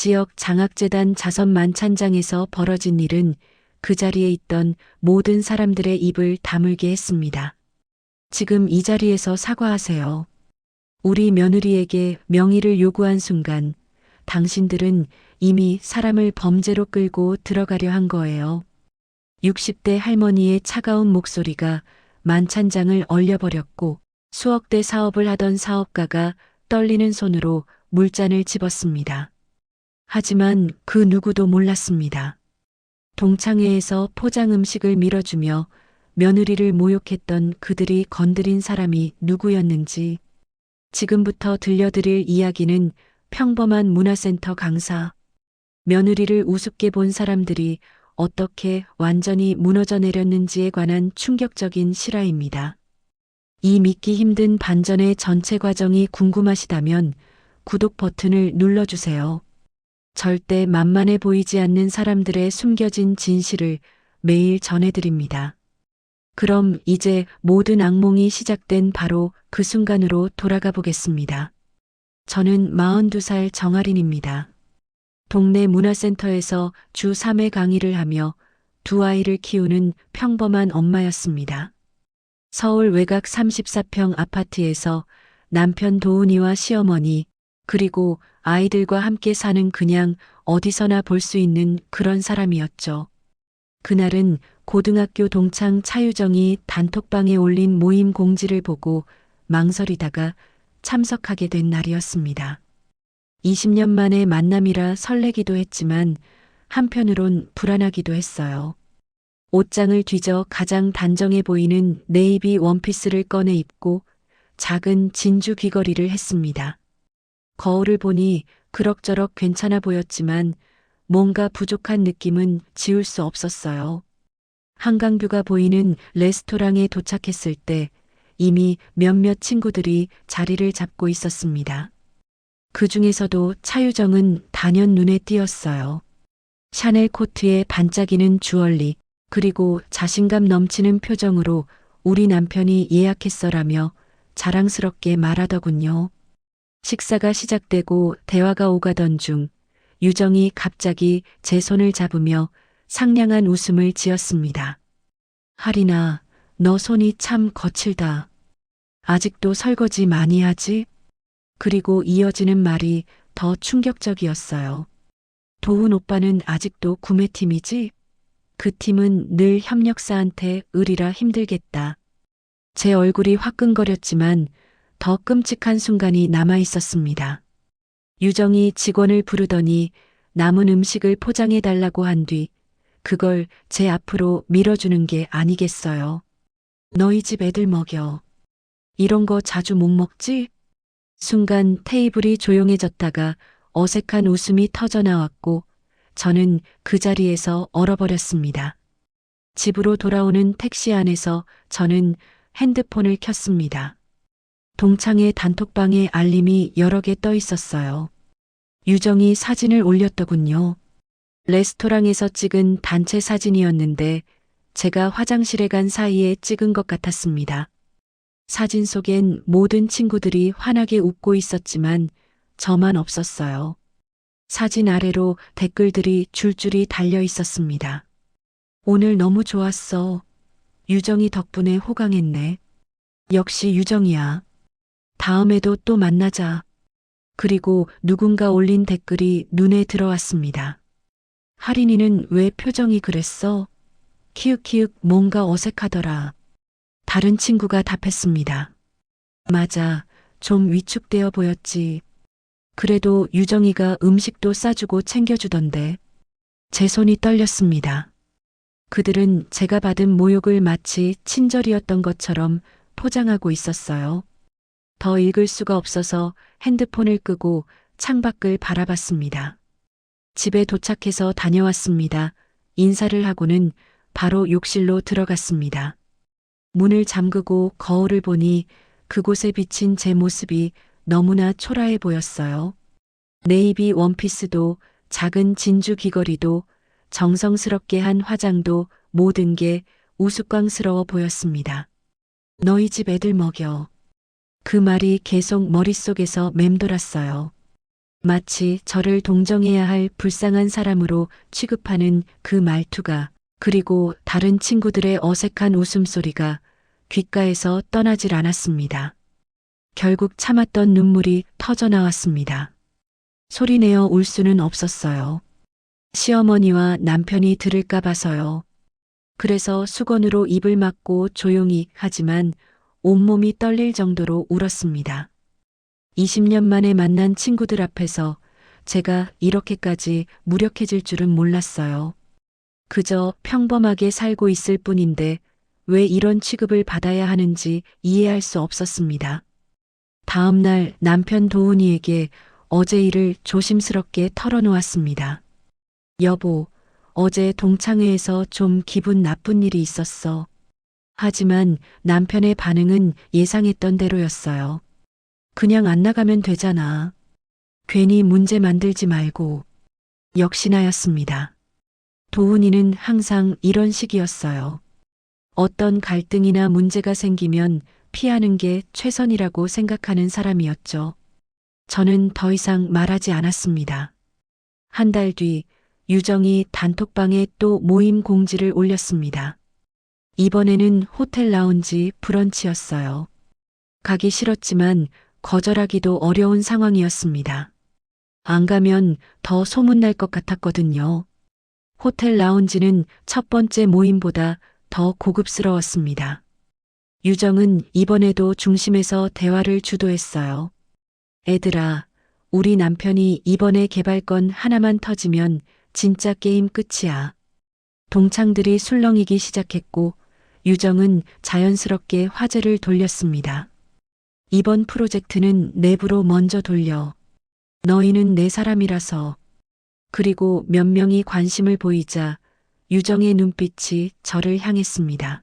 지역 장학재단 자선 만찬장에서 벌어진 일은 그 자리에 있던 모든 사람들의 입을 다물게 했습니다. 지금 이 자리에서 사과하세요. 우리 며느리에게 명의를 요구한 순간 당신들은 이미 사람을 범죄로 끌고 들어가려 한 거예요. 60대 할머니의 차가운 목소리가 만찬장을 얼려버렸고 수억 대 사업을 하던 사업가가 떨리는 손으로 물잔을 집었습니다. 하지만 그 누구도 몰랐습니다. 동창회에서 포장 음식을 밀어주며 며느리를 모욕했던 그들이 건드린 사람이 누구였는지 지금부터 들려드릴 이야기는 평범한 문화센터 강사. 며느리를 우습게 본 사람들이 어떻게 완전히 무너져 내렸는지에 관한 충격적인 실화입니다. 이 믿기 힘든 반전의 전체 과정이 궁금하시다면 구독 버튼을 눌러주세요. 절대 만만해 보이지 않는 사람들의 숨겨진 진실을 매일 전해드립니다. 그럼 이제 모든 악몽이 시작된 바로 그 순간으로 돌아가 보겠습니다. 저는 42살 정아린입니다. 동네 문화센터에서 주 3회 강의를 하며 두 아이를 키우는 평범한 엄마였습니다. 서울 외곽 34평 아파트에서 남편 도훈이와 시어머니, 그리고 아이들과 함께 사는 그냥 어디서나 볼 수 있는 그런 사람이었죠. 그날은 고등학교 동창 차유정이 단톡방에 올린 모임 공지를 보고 망설이다가 참석하게 된 날이었습니다. 20년 만의 만남이라 설레기도 했지만 한편으론 불안하기도 했어요. 옷장을 뒤져 가장 단정해 보이는 네이비 원피스를 꺼내 입고 작은 진주 귀걸이를 했습니다. 거울을 보니 그럭저럭 괜찮아 보였지만 뭔가 부족한 느낌은 지울 수 없었어요. 한강뷰가 보이는 레스토랑에 도착했을 때 이미 몇몇 친구들이 자리를 잡고 있었습니다. 그 중에서도 차유정은 단연 눈에 띄었어요. 샤넬 코트에 반짝이는 주얼리, 그리고 자신감 넘치는 표정으로 우리 남편이 예약했어라며 자랑스럽게 말하더군요. 식사가 시작되고 대화가 오가던 중 유정이 갑자기 제 손을 잡으며 상냥한 웃음을 지었습니다. 하리나, 너 손이 참 거칠다. 아직도 설거지 많이 하지? 그리고 이어지는 말이 더 충격적이었어요. 도훈 오빠는 아직도 구매팀이지? 그 팀은 늘 협력사한테 의리라 힘들겠다. 제 얼굴이 화끈거렸지만 더 끔찍한 순간이 남아 있었습니다. 유정이 직원을 부르더니 남은 음식을 포장해 달라고 한 뒤 그걸 제 앞으로 밀어주는 게 아니겠어요. 너희 집 애들 먹여. 이런 거 자주 못 먹지? 순간 테이블이 조용해졌다가 어색한 웃음이 터져 나왔고 저는 그 자리에서 얼어버렸습니다. 집으로 돌아오는 택시 안에서 저는 핸드폰을 켰습니다. 동창회 단톡방에 알림이 여러 개 떠 있었어요. 유정이 사진을 올렸더군요. 레스토랑에서 찍은 단체 사진이었는데 제가 화장실에 간 사이에 찍은 것 같았습니다. 사진 속엔 모든 친구들이 환하게 웃고 있었지만 저만 없었어요. 사진 아래로 댓글들이 줄줄이 달려 있었습니다. 오늘 너무 좋았어. 유정이 덕분에 호강했네. 역시 유정이야. 다음에도 또 만나자. 그리고 누군가 올린 댓글이 눈에 들어왔습니다. 하린이는 왜 표정이 그랬어? 키읔키읔 뭔가 어색하더라. 다른 친구가 답했습니다. 맞아. 좀 위축되어 보였지. 그래도 유정이가 음식도 싸주고 챙겨주던데. 제 손이 떨렸습니다. 그들은 제가 받은 모욕을 마치 친절이었던 것처럼 포장하고 있었어요. 더 읽을 수가 없어서 핸드폰을 끄고 창밖을 바라봤습니다. 집에 도착해서 다녀왔습니다. 인사를 하고는 바로 욕실로 들어갔습니다. 문을 잠그고 거울을 보니 그곳에 비친 제 모습이 너무나 초라해 보였어요. 네이비 원피스도 작은 진주 귀걸이도 정성스럽게 한 화장도 모든 게 우스꽝스러워 보였습니다. 너희 집 애들 먹여. 그 말이 계속 머릿속에서 맴돌았어요. 마치 저를 동정해야 할 불쌍한 사람으로 취급하는 그 말투가 그리고 다른 친구들의 어색한 웃음소리가 귓가에서 떠나질 않았습니다. 결국 참았던 눈물이 터져 나왔습니다. 소리내어 울 수는 없었어요. 시어머니와 남편이 들을까 봐서요. 그래서 수건으로 입을 막고 조용히 하지만 온몸이 떨릴 정도로 울었습니다. 20년 만에 만난 친구들 앞에서 제가 이렇게까지 무력해질 줄은 몰랐어요. 그저 평범하게 살고 있을 뿐인데 왜 이런 취급을 받아야 하는지 이해할 수 없었습니다. 다음 날 남편 도훈이에게 어제 일을 조심스럽게 털어놓았습니다. 여보, 어제 동창회에서 좀 기분 나쁜 일이 있었어. 하지만 남편의 반응은 예상했던 대로였어요. 그냥 안 나가면 되잖아. 괜히 문제 만들지 말고. 역시나였습니다. 도훈이는 항상 이런 식이었어요. 어떤 갈등이나 문제가 생기면 피하는 게 최선이라고 생각하는 사람이었죠. 저는 더 이상 말하지 않았습니다. 한 달 뒤 유정이 단톡방에 또 모임 공지를 올렸습니다. 이번에는 호텔 라운지 브런치였어요. 가기 싫었지만 거절하기도 어려운 상황이었습니다. 안 가면 더 소문날 것 같았거든요. 호텔 라운지는 첫 번째 모임보다 더 고급스러웠습니다. 유정은 이번에도 중심에서 대화를 주도했어요. 애들아, 우리 남편이 이번에 개발건 하나만 터지면 진짜 게임 끝이야. 동창들이 술렁이기 시작했고 유정은 자연스럽게 화제를 돌렸습니다. 이번 프로젝트는 내부로 먼저 돌려. 너희는 내 사람이라서. 그리고 몇 명이 관심을 보이자 유정의 눈빛이 저를 향했습니다.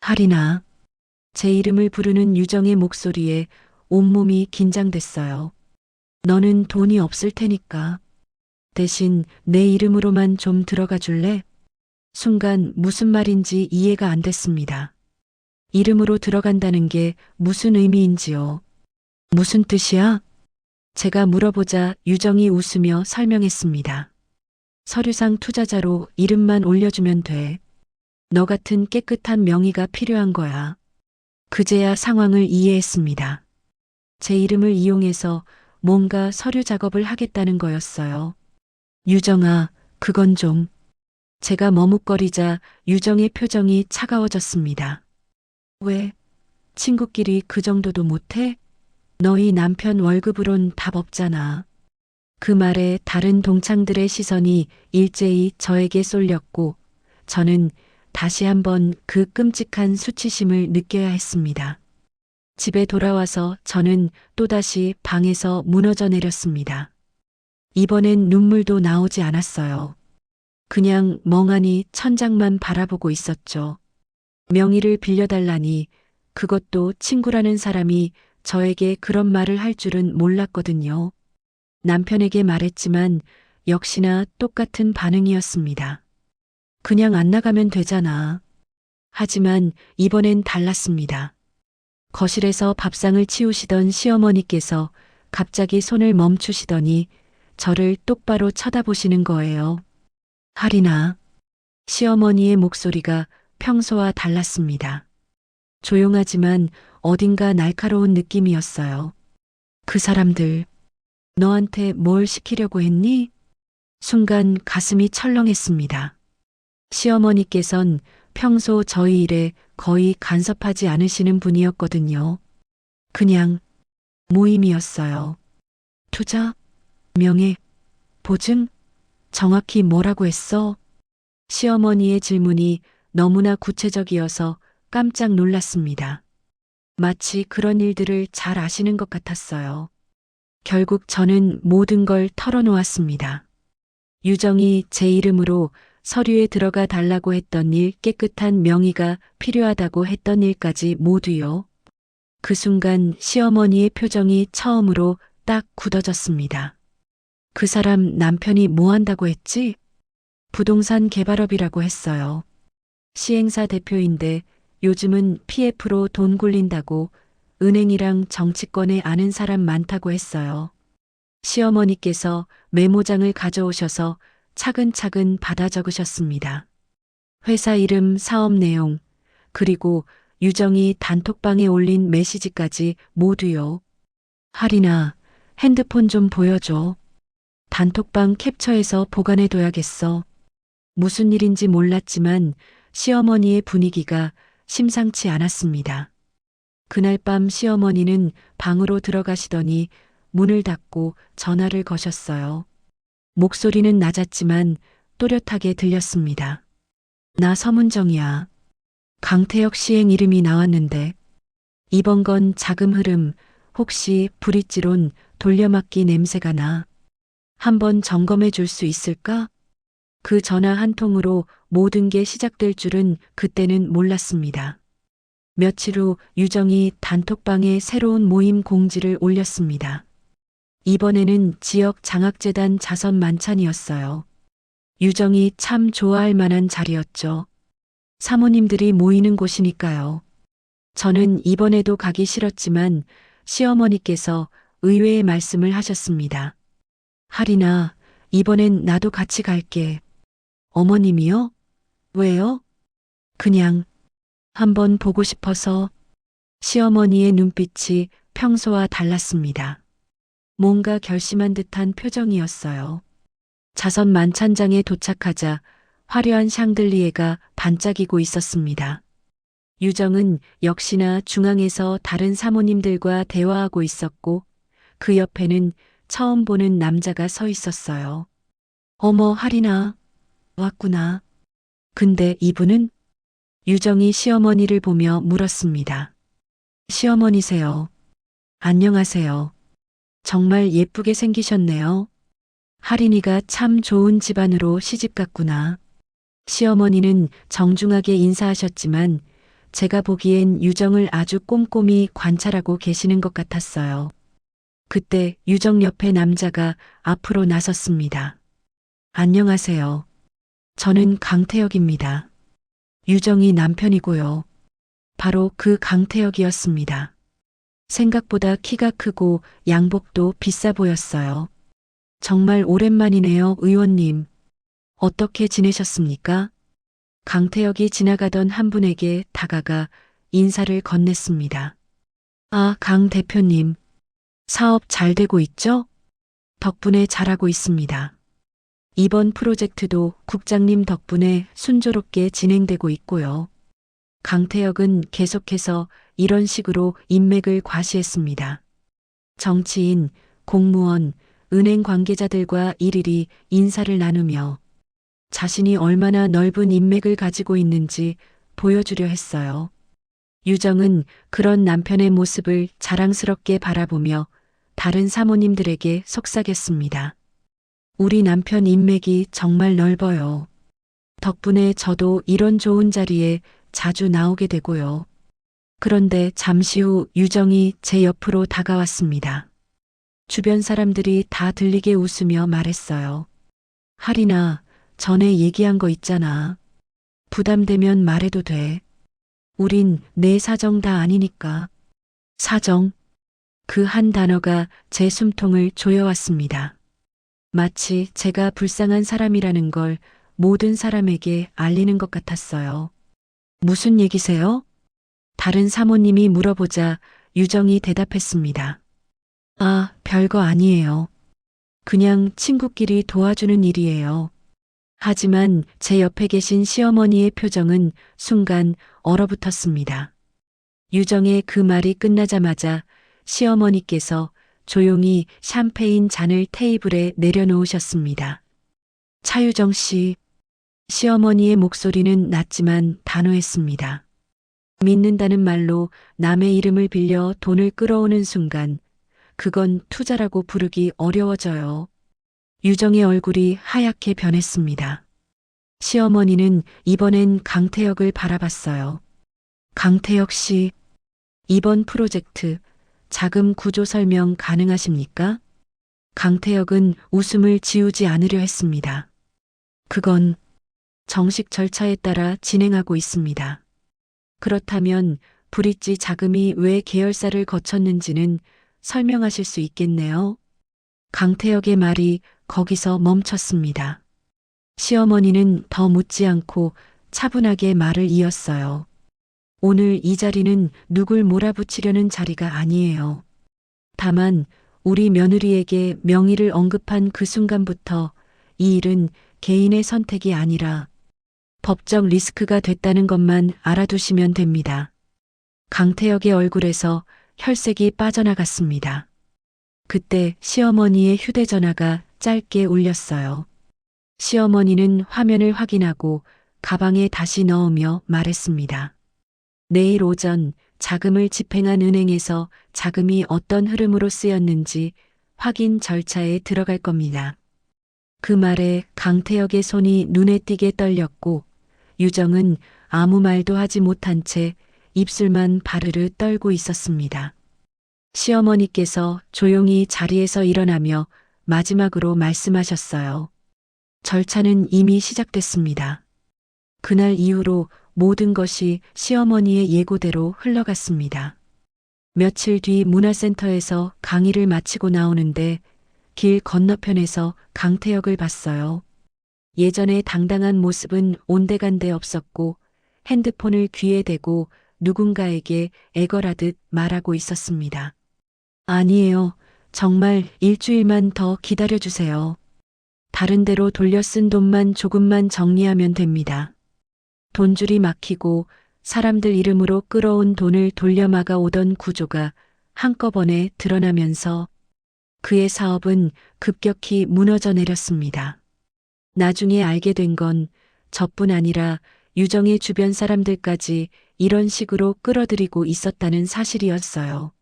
하리나. 제 이름을 부르는 유정의 목소리에 온몸이 긴장됐어요. 너는 돈이 없을 테니까. 대신 내 이름으로만 좀 들어가 줄래? 순간 무슨 말인지 이해가 안 됐습니다. 이름으로 들어간다는 게 무슨 의미인지요. 무슨 뜻이야? 제가 물어보자 유정이 웃으며 설명했습니다. 서류상 투자자로 이름만 올려주면 돼. 너 같은 깨끗한 명의가 필요한 거야. 그제야 상황을 이해했습니다. 제 이름을 이용해서 뭔가 서류 작업을 하겠다는 거였어요. 유정아, 그건 좀. 제가 머뭇거리자 유정의 표정이 차가워졌습니다. 왜? 친구끼리 그 정도도 못해? 너희 남편 월급으론 답 없잖아. 그 말에 다른 동창들의 시선이 일제히 저에게 쏠렸고 저는 다시 한번 그 끔찍한 수치심을 느껴야 했습니다. 집에 돌아와서 저는 또다시 방에서 무너져 내렸습니다. 이번엔 눈물도 나오지 않았어요. 그냥 멍하니 천장만 바라보고 있었죠. 명의를 빌려달라니 그것도 친구라는 사람이 저에게 그런 말을 할 줄은 몰랐거든요. 남편에게 말했지만 역시나 똑같은 반응이었습니다. 그냥 안 나가면 되잖아. 하지만 이번엔 달랐습니다. 거실에서 밥상을 치우시던 시어머니께서 갑자기 손을 멈추시더니 저를 똑바로 쳐다보시는 거예요. 하리나. 시어머니의 목소리가 평소와 달랐습니다. 조용하지만 어딘가 날카로운 느낌이었어요. 그 사람들, 너한테 뭘 시키려고 했니? 순간 가슴이 철렁했습니다. 시어머니께선 평소 저희 일에 거의 간섭하지 않으시는 분이었거든요. 그냥 모임이었어요. 투자, 명예, 보증, 정확히 뭐라고 했어? 시어머니의 질문이 너무나 구체적이어서 깜짝 놀랐습니다. 마치 그런 일들을 잘 아시는 것 같았어요. 결국 저는 모든 걸 털어놓았습니다. 유정이 제 이름으로 서류에 들어가 달라고 했던 일, 깨끗한 명의가 필요하다고 했던 일까지 모두요. 그 순간 시어머니의 표정이 처음으로 딱 굳어졌습니다. 그 사람 남편이 뭐 한다고 했지? 부동산 개발업이라고 했어요. 시행사 대표인데 요즘은 PF로 돈 굴린다고 은행이랑 정치권에 아는 사람 많다고 했어요. 시어머니께서 메모장을 가져오셔서 차근차근 받아 적으셨습니다. 회사 이름, 사업 내용, 그리고 유정이 단톡방에 올린 메시지까지 모두요. 할인아, 핸드폰 좀 보여줘. 단톡방 캡처해서 보관해둬야겠어. 무슨 일인지 몰랐지만 시어머니의 분위기가 심상치 않았습니다. 그날 밤 시어머니는 방으로 들어가시더니 문을 닫고 전화를 거셨어요. 목소리는 낮았지만 또렷하게 들렸습니다. 나 서문정이야. 강태혁 시행 이름이 나왔는데 이번 건 자금 흐름 혹시 브릿지론 돌려막기 냄새가 나. 한번 점검해 줄 수 있을까? 그 전화 한 통으로 모든 게 시작될 줄은 그때는 몰랐습니다. 며칠 후 유정이 단톡방에 새로운 모임 공지를 올렸습니다. 이번에는 지역 장학재단 자선 만찬이었어요. 유정이 참 좋아할 만한 자리였죠. 사모님들이 모이는 곳이니까요. 저는 이번에도 가기 싫었지만 시어머니께서 의외의 말씀을 하셨습니다. 할인아, 이번엔 나도 같이 갈게. 어머님이요? 왜요? 그냥 한번 보고 싶어서 시어머니의 눈빛이 평소와 달랐습니다. 뭔가 결심한 듯한 표정이었어요. 자선 만찬장에 도착하자 화려한 샹들리에가 반짝이고 있었습니다. 유정은 역시나 중앙에서 다른 사모님들과 대화하고 있었고 그 옆에는 처음 보는 남자가 서 있었어요. 어머, 할인아. 왔구나. 근데 이분은? 유정이 시어머니를 보며 물었습니다. 시어머니세요. 안녕하세요. 정말 예쁘게 생기셨네요. 할인이가 참 좋은 집안으로 시집 갔구나. 시어머니는 정중하게 인사하셨지만 제가 보기엔 유정을 아주 꼼꼼히 관찰하고 계시는 것 같았어요. 그때 유정 옆에 남자가 앞으로 나섰습니다. 안녕하세요. 저는 강태혁입니다. 유정이 남편이고요. 바로 그 강태혁이었습니다. 생각보다 키가 크고 양복도 비싸 보였어요. 정말 오랜만이네요, 의원님. 어떻게 지내셨습니까? 강태혁이 지나가던 한 분에게 다가가 인사를 건넸습니다. 아, 강 대표님. 사업 잘 되고 있죠? 덕분에 잘하고 있습니다. 이번 프로젝트도 국장님 덕분에 순조롭게 진행되고 있고요. 강태혁은 계속해서 이런 식으로 인맥을 과시했습니다. 정치인, 공무원, 은행 관계자들과 일일이 인사를 나누며 자신이 얼마나 넓은 인맥을 가지고 있는지 보여주려 했어요. 유정은 그런 남편의 모습을 자랑스럽게 바라보며 다른 사모님들에게 속삭였습니다. 우리 남편 인맥이 정말 넓어요. 덕분에 저도 이런 좋은 자리에 자주 나오게 되고요. 그런데 잠시 후 유정이 제 옆으로 다가왔습니다. 주변 사람들이 다 들리게 웃으며 말했어요. 할인아, 전에 얘기한 거 있잖아. 부담되면 말해도 돼. 우린 내 사정 다 아니니까. 사정. 그 한 단어가 제 숨통을 조여왔습니다. 마치 제가 불쌍한 사람이라는 걸 모든 사람에게 알리는 것 같았어요. 무슨 얘기세요? 다른 사모님이 물어보자 유정이 대답했습니다. 아, 별거 아니에요. 그냥 친구끼리 도와주는 일이에요. 하지만 제 옆에 계신 시어머니의 표정은 순간 얼어붙었습니다. 유정의 그 말이 끝나자마자 시어머니께서 조용히 샴페인 잔을 테이블에 내려놓으셨습니다. 차유정 씨, 시어머니의 목소리는 낮지만 단호했습니다. 믿는다는 말로 남의 이름을 빌려 돈을 끌어오는 순간 그건 투자라고 부르기 어려워져요. 유정의 얼굴이 하얗게 변했습니다. 시어머니는 이번엔 강태혁을 바라봤어요. 강태혁 씨, 이번 프로젝트 자금 구조 설명 가능하십니까? 강태혁은 웃음을 지우지 않으려 했습니다. 그건 정식 절차에 따라 진행하고 있습니다. 그렇다면 브릿지 자금이 왜 계열사를 거쳤는지는 설명하실 수 있겠네요. 강태혁의 말이 거기서 멈췄습니다. 시어머니는 더 묻지 않고 차분하게 말을 이었어요. 오늘 이 자리는 누굴 몰아붙이려는 자리가 아니에요. 다만 우리 며느리에게 명의를 언급한 그 순간부터 이 일은 개인의 선택이 아니라 법적 리스크가 됐다는 것만 알아두시면 됩니다. 강태혁의 얼굴에서 혈색이 빠져나갔습니다. 그때 시어머니의 휴대전화가 짧게 울렸어요. 시어머니는 화면을 확인하고 가방에 다시 넣으며 말했습니다. 내일 오전 자금을 집행한 은행에서 자금이 어떤 흐름으로 쓰였는지 확인 절차에 들어갈 겁니다. 그 말에 강태혁의 손이 눈에 띄게 떨렸고 유정은 아무 말도 하지 못한 채 입술만 바르르 떨고 있었습니다. 시어머니께서 조용히 자리에서 일어나며 마지막으로 말씀하셨어요. 절차는 이미 시작됐습니다. 그날 이후로 모든 것이 시어머니의 예고대로 흘러갔습니다. 며칠 뒤 문화센터에서 강의를 마치고 나오는데 길 건너편에서 강태혁을 봤어요. 예전의 당당한 모습은 온데간데 없었고 핸드폰을 귀에 대고 누군가에게 애걸하듯 말하고 있었습니다. 아니에요. 정말 일주일만 더 기다려주세요. 다른 데로 돌려 쓴 돈만 조금만 정리하면 됩니다. 돈줄이 막히고 사람들 이름으로 끌어온 돈을 돌려막아 오던 구조가 한꺼번에 드러나면서 그의 사업은 급격히 무너져 내렸습니다. 나중에 알게 된 건 저뿐 아니라 유정의 주변 사람들까지 이런 식으로 끌어들이고 있었다는 사실이었어요.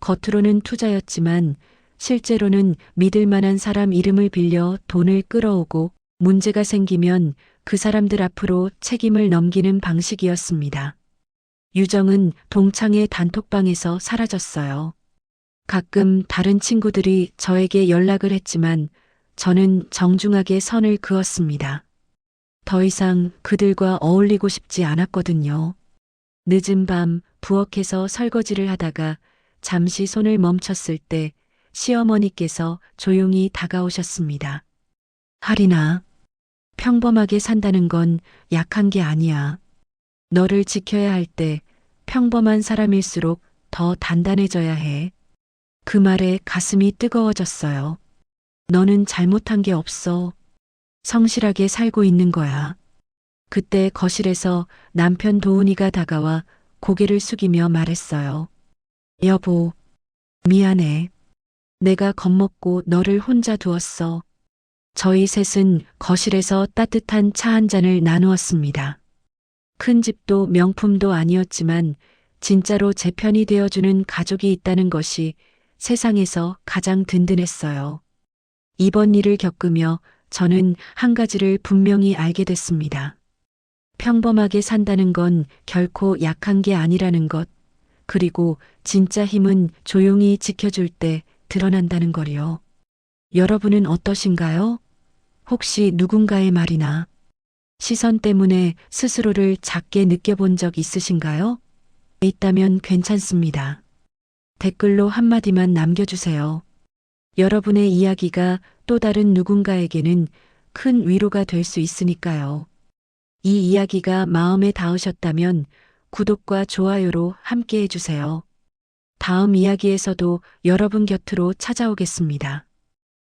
겉으로는 투자였지만 실제로는 믿을 만한 사람 이름을 빌려 돈을 끌어오고 문제가 생기면 그 사람들 앞으로 책임을 넘기는 방식이었습니다. 유정은 동창의 단톡방에서 사라졌어요. 가끔 다른 친구들이 저에게 연락을 했지만 저는 정중하게 선을 그었습니다. 더 이상 그들과 어울리고 싶지 않았거든요. 늦은 밤 부엌에서 설거지를 하다가 잠시 손을 멈췄을 때 시어머니께서 조용히 다가오셨습니다. 하리나, 평범하게 산다는 건 약한 게 아니야. 너를 지켜야 할 때 평범한 사람일수록 더 단단해져야 해. 그 말에 가슴이 뜨거워졌어요. 너는 잘못한 게 없어. 성실하게 살고 있는 거야. 그때 거실에서 남편 도훈이가 다가와 고개를 숙이며 말했어요. 여보, 미안해. 내가 겁먹고 너를 혼자 두었어. 저희 셋은 거실에서 따뜻한 차 한 잔을 나누었습니다. 큰 집도 명품도 아니었지만 진짜로 제 편이 되어주는 가족이 있다는 것이 세상에서 가장 든든했어요. 이번 일을 겪으며 저는 한 가지를 분명히 알게 됐습니다. 평범하게 산다는 건 결코 약한 게 아니라는 것, 그리고 진짜 힘은 조용히 지켜줄 때 드러난다는 거리요. 여러분은 어떠신가요? 혹시 누군가의 말이나 시선 때문에 스스로를 작게 느껴본 적 있으신가요? 있다면 괜찮습니다. 댓글로 한마디만 남겨주세요. 여러분의 이야기가 또 다른 누군가에게는 큰 위로가 될 수 있으니까요. 이 이야기가 마음에 닿으셨다면 구독과 좋아요로 함께 해주세요. 다음 이야기에서도 여러분 곁으로 찾아오겠습니다.